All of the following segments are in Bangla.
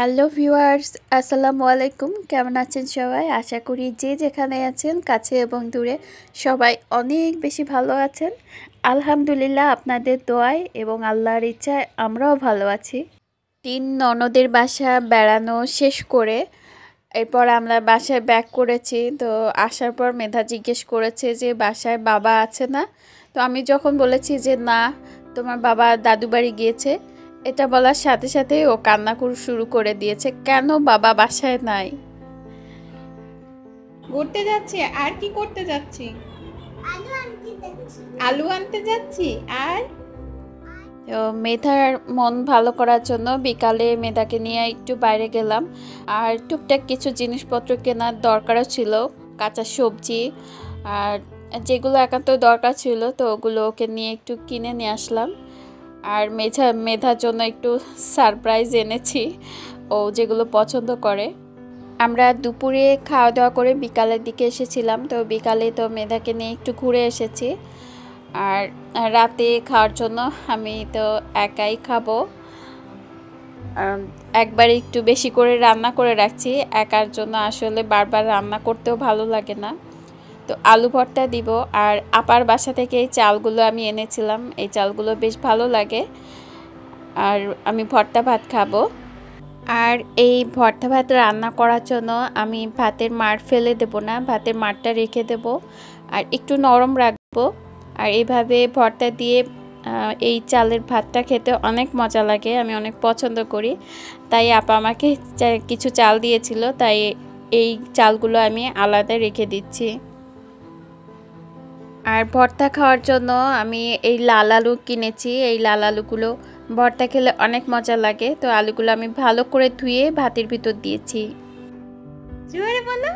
হ্যালো ভিউয়ার্স, আসসালামু আলাইকুম। কেমন আছেন সবাই? আশা করি যে যেখানে আছেন, কাছে এবং দূরে সবাই অনেক বেশি ভালো আছেন। আলহামদুলিল্লাহ আপনাদের দোয়ায় এবং আল্লাহর ইচ্ছায় আমরাও ভালো আছি। তিন ননদের বাসা বেড়ানো শেষ করে এরপর আমরা বাসায় ব্যাক করেছি। তো আসার পর মেধা জিজ্ঞেস করেছে যে বাসায় বাবা আছে না? তো আমি যখন বলেছি যে না, তোমার বাবা দাদু বাড়ি গিয়েছে। এটা বলার সাথে সাথে ও কান্না শুরু করে দিয়েছে কেন বাবা বাসায় নাই? ঘুরতে যাচ্ছি আর কি করতে যাচ্ছি? আলু আনতে যাচ্ছি আর? মেধার মন ভালো করার জন্য বিকালে মেধাকে নিয়ে একটু বাইরে গেলাম আর টুকটাক কিছু জিনিসপত্র কেনার দরকারও ছিল কাঁচা সবজি আর যেগুলো একান্ত দরকার ছিল তো ওগুলো ওকে নিয়ে একটু কিনে নিয়ে আসলাম। আর মেধা মেধার জন্য একটু সারপ্রাইজ এনেছি ও যেগুলো পছন্দ করে। আমরা দুপুরে খাওয়া দাওয়া করে বিকালের দিকে এসেছিলাম, তো বিকালে তো মেধাকে নিয়ে একটু ঘুরে এসেছি। আর রাতে খাওয়ার জন্য আমি তো একাই খাব। একবার একটু বেশি করে রান্না করে রাখছি, একার জন্য আসলে বারবার রান্না করতেও ভালো লাগে না। তো আলু ভর্তা দিব। আর আপার বাসা থেকে এই চালগুলো আমি এনেছিলাম। এই চালগুলো বেশ ভালো লাগে। আর আমি ভর্তা ভাত খাব। আর এই ভর্তা ভাত রান্না করার জন্য আমি ভাতের মার ফেলে দেব না, ভাতের মারটা রেখে দেব। আর একটু নরম রাখব। আর এইভাবে ভর্তা দিয়ে এই চালের ভাতটা খেতে অনেক মজা লাগে, আমি অনেক পছন্দ করি। তাই আপা আমাকে কিছু চাল দিয়েছিল, তাই এই চালগুলো আমি আলাদা রেখে দিচ্ছি। আর ভর্তা খাওয়ার জন্য আমি এই লাল আলু কিনেছি। এই লাল আলুগুলো ভর্তা খেলে অনেক মজা লাগে। তো আলুগুলো আমি ভালো করে ধুয়ে ভাতের ভিতর দিয়েছি। জোরে বলো।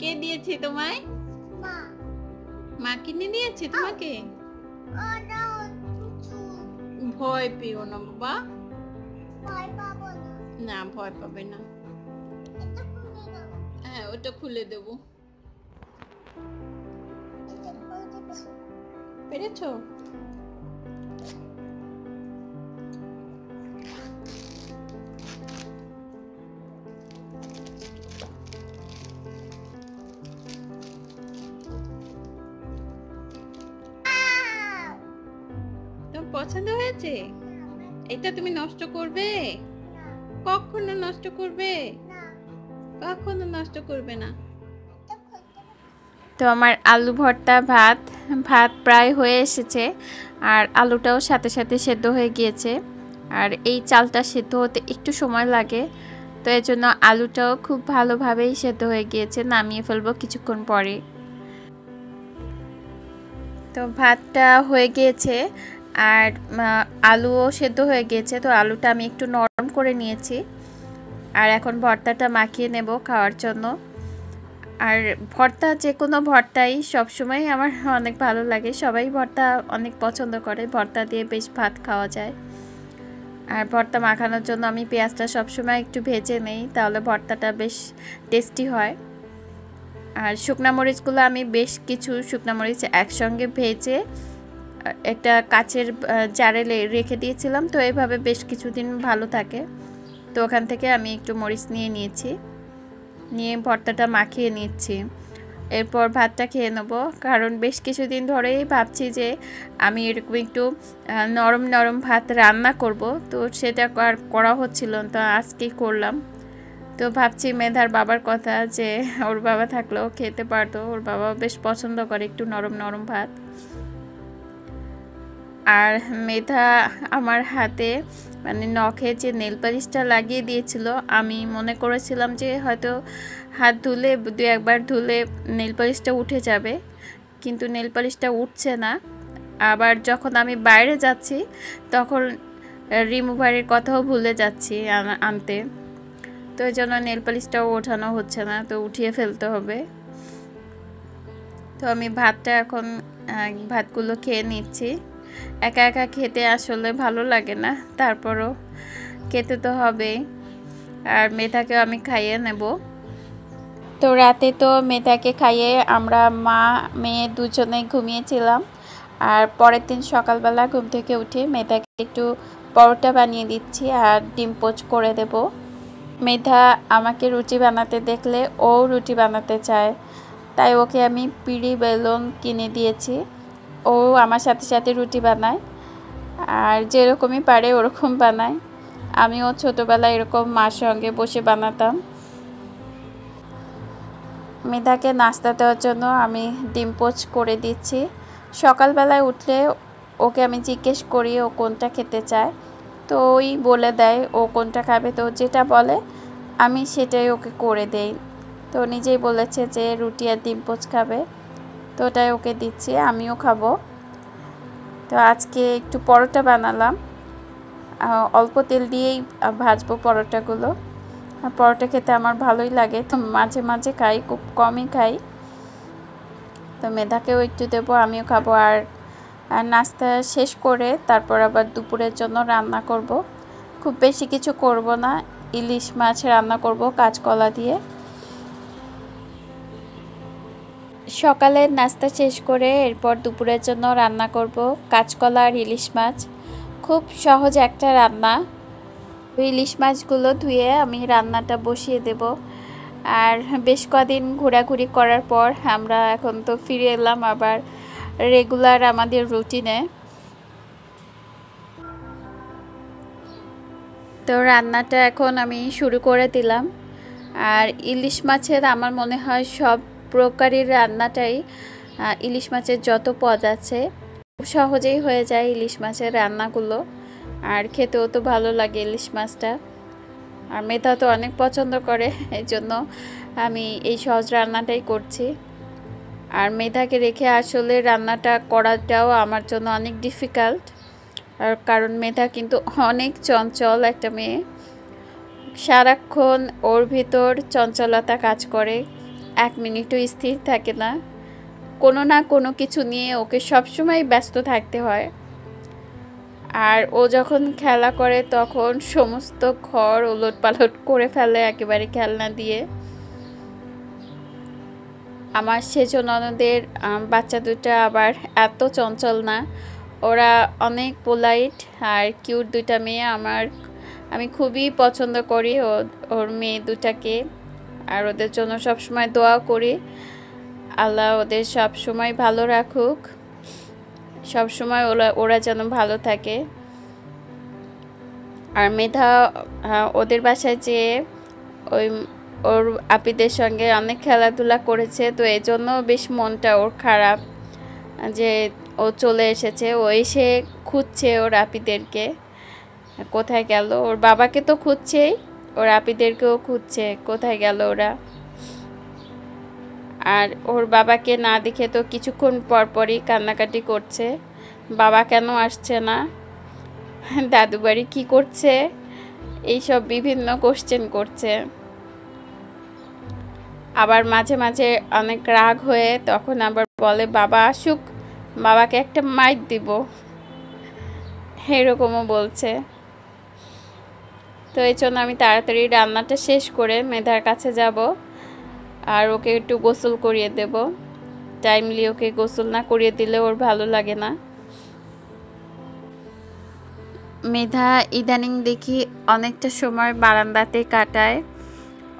কে দিয়েছে তোমায়? মা। কিনে দিয়েছে তোমাকে? ভয় পেও না বাবা। না ভয় পাবে না। হ্যাঁ ওটা খুলে দেবো। পেরেছ? পছন্দ হয়েছে? এটা তুমি নষ্ট করবে? কখনো নষ্ট করবে? কখনো নষ্ট করবে না। তো আমার আলু ভর্তা, ভাত ভাত প্রায় হয়ে এসেছে আর আলুটাও সাথে সাথে সেদ্ধ হয়ে গিয়েছে। আর এই চালটা সেদ্ধ হতে একটু সময় লাগে, তো এর জন্য আলুটাও খুব ভালোভাবেই সেদ্ধ হয়ে গিয়েছে, নামিয়ে ফেলব কিছুক্ষণ পরে। তো ভাতটা হয়ে গিয়েছে আর আলুও সেদ্ধ হয়ে গিয়েছে, তো আলুটা আমি একটু নরম করে নিয়েছি। আর এখন ভর্তাটা মাখিয়ে নেব খাওয়ার জন্য। আর ভর্তা যে কোনো ভর্তাই সবসময় আমার অনেক ভালো লাগে। সবাই ভর্তা অনেক পছন্দ করে। ভর্তা দিয়ে বেশ ভাত খাওয়া যায়। আর ভর্তা মাখানোর জন্য আমি পেঁয়াজটা সবসময় একটু ভেজে নেই, তাহলে ভর্তাটা বেশ টেস্টি হয়। আর শুকনা মরিচগুলো আমি বেশ কিছু শুকনা মরিচ একসঙ্গে ভেজে একটা কাচের জারে রেখে দিয়েছিলাম। তো এইভাবে বেশ কিছুদিন ভালো থাকে। তো ওখান থেকে আমি একটু মরিচ নিয়ে নিয়েছি। নিয়ে ভর্তাটা মাখিয়ে নিচ্ছি। এরপর ভাতটা খেয়ে নেব। কারণ বেশ কিছুদিন ধরেই ভাবছি যে আমি এরকম একটু নরম নরম ভাত রান্না করব। তো সেটা আর করা হচ্ছিল তো আজকেই করলাম। তো ভাবছি মেধার বাবার কথা যে ওর বাবা থাকলেও খেতে পারতো। ওর বাবা বেশ পছন্দ করে একটু নরম নরম ভাত। আর মেধা আমার হাতে মানে নখে যে নেল পালিশটা লাগিয়ে দিয়েছিল, আমি মনে করেছিলাম যে হয়তো হাত ধুলে দু একবার ধুলে নেল পালিশটা উঠে যাবে, কিন্তু নেল পালিশটা উঠছে না। আবার যখন আমি বাইরে যাচ্ছি, তখন রিমুভারের কথাও ভুলে যাচ্ছি আনতে। তো এই জন্য নেল পালিশটাও ওঠানো হচ্ছে না, তো উঠিয়ে ফেলতে হবে। তো আমি ভাতটা এখন ভাতগুলো খেয়ে নিচ্ছি। একা একা খেতে আসলে ভালো লাগে না। তারপরও খেতে তো হবেই। আর মেধাকেও আমি খাইয়ে নেব। তো রাতে তো মেধাকে খাইয়ে আমরা মা, মেয়ে দুজনেই ঘুমিয়েছিলাম। আর পরের দিন সকালবেলা ঘুম থেকে উঠে মেয়েটাকে একটু পরোটা বানিয়ে দিচ্ছি আর ডিম পোচ করে দেব। মেধা আমাকে রুটি বানাতে দেখলে ও রুটি বানাতে চায়। তাই ওকে আমি পিড়ি বেলুন কিনে দিয়েছি। ও আমার সাথে সাথে রুটি বানায়। আর যেরকমই পারে ওরকম বানায়। আমিও ছোটোবেলায় এরকম মার সঙ্গে বসে বানাতাম। মেধাকে নাস্তা দেওয়ার জন্য আমি ডিম পোচ করে দিচ্ছি। সকালবেলায় উঠলে ওকে আমি জিজ্ঞেস করি, ও কোনটা খেতে চায়? তো ওই বলে দেয়, ও কোনটা খাবে? তো যেটা বলে, আমি সেটাই ওকে করে দেই। তো নিজেই বলেছে যে রুটি আর ডিম পোচ খাবে। তো ওটাই ওকে দিচ্ছি, আমিও খাব। তো আজকে একটু পরোটা বানালাম। অল্প তেল দিয়েই ভাজবো পরোটাগুলো। পরোটা খেতে আমার ভালোই লাগে, তো মাঝে মাঝে খাই, খুব কমই খাই। তো মেধাকেও একটু দেবো, আমিও খাব। আর নাস্তা শেষ করে তারপর আবার দুপুরের জন্য রান্না করব। খুব বেশি কিছু করব না, ইলিশ মাছ রান্না করব কাঁচকলা দিয়ে। সকালের নাস্তা শেষ করে এরপর দুপুরের জন্য রান্না করব কাঁচকলা আর ইলিশ মাছ। খুব সহজ একটা রান্না। ইলিশ মাছগুলো ধুয়ে আমি রান্নাটা বসিয়ে দেব। আর বেশ কদিন ঘোরাঘুরি করার পর আমরা এখন তো ফিরে এলাম আবার রেগুলার আমাদের রুটিনে। তো রান্নাটা এখন আমি শুরু করে দিলাম। আর ইলিশ মাছের আমার মনে হয় সব প্রকারের রান্নাটাই ইলিশ মাছের যত পদ আছে, খুব সহজেই হয়ে যায় ইলিশ মাছের রান্নাগুলো। আর খেতেও তো ভালো লাগে ইলিশ মাছটা। আর মেধা তো অনেক পছন্দ করে এই জন্য আমি এই সহজ রান্নাটাই করছি। আর মেধাকে রেখে আসলে রান্নাটা করাটাও আমার জন্য অনেক ডিফিকাল্ট আর কারণ মেধা কিন্তু অনেক চঞ্চল একটা মেয়ে। সারাক্ষণ ওর ভিতর চঞ্চলতা কাজ করে। এক মিনিটও স্থির থাকে না। কোনো না কোনো কিছু নিয়ে ওকে সবসময় ব্যস্ত থাকতে হয়। আর ও যখন খেলা করে তখন সমস্ত ঘর ওলট পালট করে ফেলে একেবারে খেলনা দিয়ে। আমার সেজ ননদের বাচ্চা দুটা আবার এত চঞ্চল না। ওরা অনেক পোলাইট আর কিউট দুটা মেয়ে। আমার, আমি খুবই পছন্দ করি ওর মেয়ে দুটাকে। আর ওদের জন্য সবসময় দোয়া করি। আল্লাহ ওদের সব সময় ভালো রাখুক। সব সময় ওরা ওরা যেন ভালো থাকে। আর মেধা ওদের বাসায় যেয়ে ওই, ওর আপিদের সঙ্গে অনেক খেলাধুলা করেছে, তো এই জন্য বেশ মনটা ওর খারাপ যে ও চলে এসেছে। ও এসে খুঁজছে ওর আপিদেরকে। কোথায় গেল? ওর বাবাকে তো খুঁজছেই। ওর আপিদেরকেও খুঁজছে। কোথায় গেল ওরা? আর ওর বাবাকে না দেখে তো কিছুক্ষণ পরপরই কান্নাকাটি করছে। বাবা কেন আসছে না? দাদু বাড়ি কী করছে? এইসব বিভিন্ন কোশ্চেন করছে। আবার মাঝে মাঝে অনেক রাগ হয়ে তখন আবার বলে, বাবা আসুক, বাবাকে একটা মাইক দিব। এরকমও বলছে। তো এই জন্য আমি তাড়াতাড়ি রান্নাটা শেষ করে মেধার কাছে যাব। আর ওকে একটু গোসল করিয়ে দেব। টাইমলি ওকে গোসল না করিয়ে দিলে ওর ভালো লাগে না। মেধা ইদানিং দেখি অনেকটা সময় বারান্দাতে কাটায়।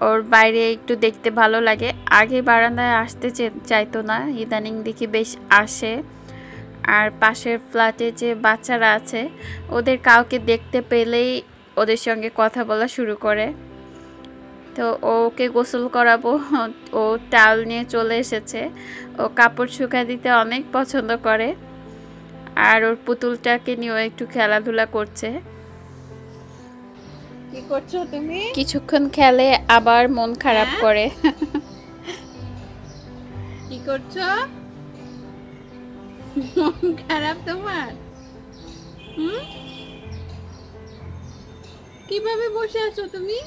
ওর বাইরে একটু দেখতে ভালো লাগে। আগে বারান্দায় আসতে চাইতো না। ইদানিং দেখি বেশ আসে। আর পাশের ফ্ল্যাটে যে বাচ্চারা আছে, ওদের কাউকে দেখতে পেলেই ওদের সঙ্গে কথা বলা শুরু করে। তো ওকে গোসল করাবো ও টাল নিয়ে চলে এসেছে। ও কাপড় শুকা দিতে অনেক পছন্দ করে। আর ওর পুতুলটাকে নিয়েও একটু খেলাধুলা করছে। কি করছ তুমি? কিছুক্ষণ খেলে আবার মন খারাপ হ্যাঁ? করে। কি করছ? মন খারাপ তোমার? হুম? কীভাবে বসে আছো তুমি?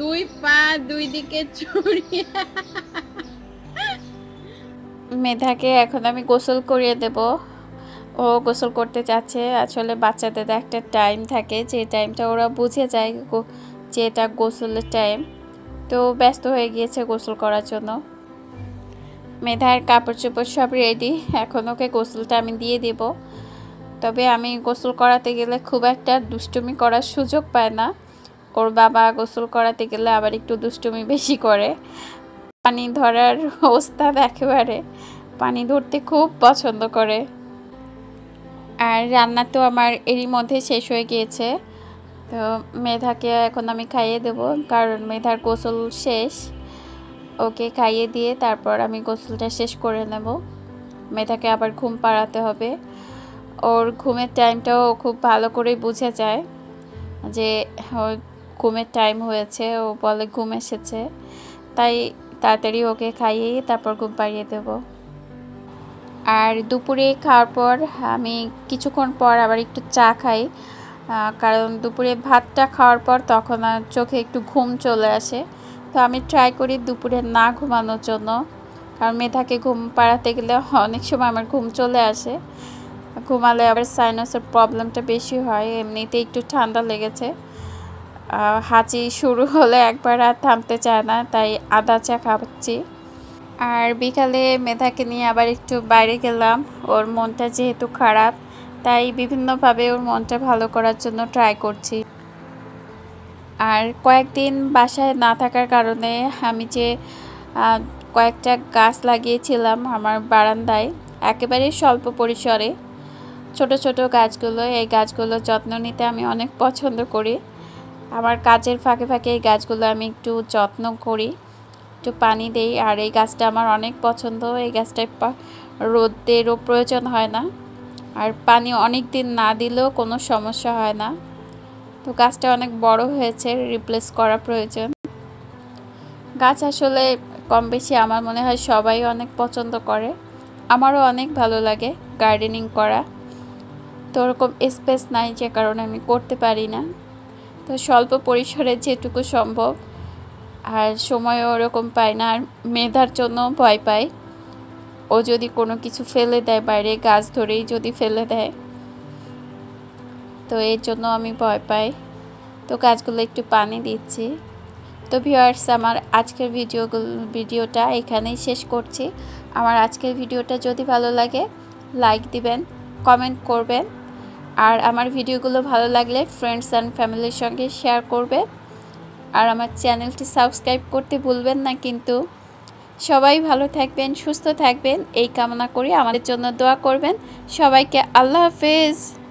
দুই পা দুই দিকে ছড়িয়ে। মেধাকে এখন আমি গোসল করিয়ে দেব। ও গোসল করতে চাচ্ছে আসলে বাচ্চাদের একটা টাইম থাকে, যে টাইমটা ওরা বুঝে যায় যে এটা গোসলের টাইম তো ব্যস্ত হয়ে গিয়েছে গোসল করার জন্য। মেধার কাপড় চোপড় সব রেডি এখন ওকে গোসলটা আমি দিয়ে দেব। তবে আমি গোসল করাতে গেলে খুব একটা দুষ্টুমি করার সুযোগ পায় না। ওর বাবা গোসল করাতে গেলে আবার একটু দুষ্টুমি বেশি করে। পানি ধরার অবস্থা একেবারে পানি ধরতে খুব পছন্দ করে। আর রান্না তো আমার এরই মধ্যে শেষ হয়ে গিয়েছে। তো মেধাকে এখন আমি খাইয়ে দেব, কারণ মেধার গোসল শেষ। ওকে খাইয়ে দিয়ে তারপর আমি গোসলটা শেষ করে নেব। মেধাকে আবার ঘুম পাড়াতে হবে। ওর ঘুমের টাইমটাও খুব ভালো করে বুঝে যায় যে ওর ঘুমের টাইম হয়েছে, ও বলে ঘুম এসেছে। তাই তাড়াতাড়ি ওকে খাইয়ে তারপর ঘুম পাড়িয়ে দেব। আর দুপুরে খাওয়ার পর আমি কিছুক্ষণ পর আবার একটু চা খাই। কারণ দুপুরে ভাতটা খাওয়ার পর তখন চোখে একটু ঘুম চলে আসে। তো আমি ট্রাই করি দুপুরে না ঘুমানোর জন্য। কারণ মেধাকে ঘুম পাড়াতে গেলে অনেক সময় আমার ঘুম চলে আসে। ঘুমালে আবার সাইনাসের প্রবলেমটা বেশি হয়, এমনিতে একটু ঠান্ডা লেগেছে। হাঁচি শুরু হলে একবার আর থামতে চায় না, তাই আদা চা খাচ্ছি। আর বিকালে মেধাকে নিয়ে আবার একটু বাইরে গেলাম, ওর মনটা যেহেতু খারাপ, তাই বিভিন্নভাবে ওর মনটা ভালো করার জন্য ট্রাই করছি। আর কয়েকদিন বাসায় না থাকার কারণে আমি যে কয়েকটা গাছ লাগিয়েছিলাম আমার বারান্দায়, একেবারে স্বল্প পরিসরে। ছোট ছোট গাছগুলো, এই গাছগুলো যত্ন নিতে আমি অনেক পছন্দ করি। আমার কাজের ফাঁকে ফাঁকে এই গাছগুলো আমি একটু যত্ন করি, একটু পানি দেই, আর এই গাছটা আমার অনেক পছন্দ। এই গাছটায় রোদেরও প্রয়োজন হয় না, আর পানি অনেক দিন না দিলেও কোনো সমস্যা হয় না। তো গাছটা অনেক বড় হয়েছে রিপ্লেস করা প্রয়োজন। গাছ আসলে কম বেশি আমার মনে হয় সবাই অনেক পছন্দ করে। আমারও অনেক ভালো লাগে গার্ডেনিং করা। তো ওরকম স্পেস নাই যে কারণে আমি করতে পারি না। তো স্বল্প পরিসরে যেটুকু সম্ভব। আর সময় ওরকম পাই না, আর মেধার জন্য ভয় পাই ও যদি কোনো কিছু ফেলে দেয়, বাইরে গাছ ধরেই যদি ফেলে দেয়, তো এর জন্য আমি ভয় পাই। তো গাছগুলো একটু পানি দিচ্ছি। তো ভিউয়ার্স আমার আজকের ভিডিওগুলো, ভিডিওটা এখানেই শেষ করছি। আমার আজকের ভিডিওটা যদি ভালো লাগে লাইক দিবেন কমেন্ট করবেন। আর আমার ভিডিওগুলো ভালো লাগলে ফ্রেন্ডস অ্যান্ড ফ্যামিলির সঙ্গে শেয়ার করবে। আর আমার চ্যানেলটি সাবস্ক্রাইব করতে ভুলবেন না কিন্তু। সবাই ভালো থাকবেন, সুস্থ থাকবেন, এই কামনা করি। আমাদের জন্য দোয়া করবেন। সবাইকে আল্লাহ হাফেজ।